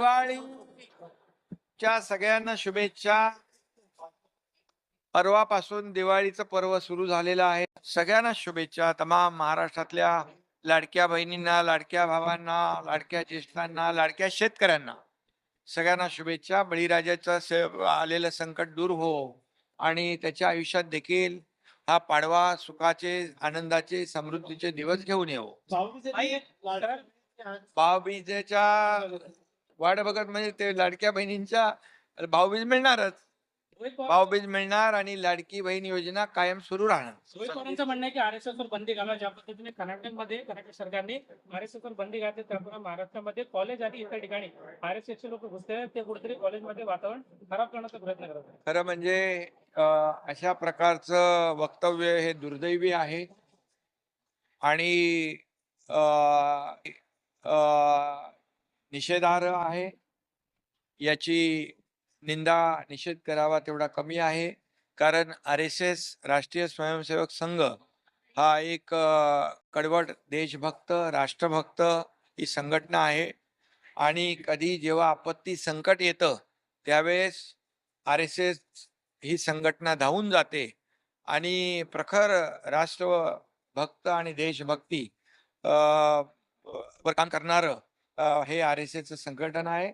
दिवाळीच्या सगळ्यांना शुभेच्छा. परवापासून दिवाळीचं पर्व सुरू झालेलं आहे. सगळ्यांना शुभेच्छा. तमाम महाराष्ट्रातल्या लाडक्या बहिणींना लाडक्या भावांना लाडक्या ज्येष्ठांना लाडक्या शेतकऱ्यांना सगळ्यांना शुभेच्छा. बळीराजाचं स- आलेलं संकट दूर हो आणि त्याच्या आयुष्यात देखील हा पाडवा सुखाचे आनंदाचे समृद्धीचे दिवस घेऊन येऊ भाऊबीजेच्या वाट बघत म्हणजे ते लाडक्या बहिणींच्या भाऊबीज मिळणारच. भाऊबीज मिळणार आणि लाडकी बहीण योजना कायम सुरू राहणार. म्हणणं आहे की आर एस एस वर बंदी घाला ज्या पद्धतीने कर्नाटकमध्ये कर्नाटक सरकारने आर एस एस वर बंदी घातली त्यामुळे महाराष्ट्रामध्ये कॉलेज आणि इतर ठिकाणी आर एस एस चे लोक घुसते ते कुठेतरी कॉलेजमध्ये वातावरण खराब करण्याचा प्रयत्न करत आहेत. खरं म्हणजे अशा प्रकारचं वक्तव्य हे दुर्दैवी आहे. आणि निषेधार्ह आहे. याची निंदा निषेध करावा तेवढा कमी आहे. कारण आर एस एस राष्ट्रीय स्वयंसेवक संघ हा एक कडवट देशभक्त राष्ट्रभक्त ही संघटना आहे. आणि कधी जेव्हा आपत्ती संकट येतं त्यावेळेस आर एस एस ही संघटना धावून जाते. आणि प्रखर राष्ट्रभक्त आणि देशभक्ती वर काम करणारं हे आर एस एसचं संघटन आहे.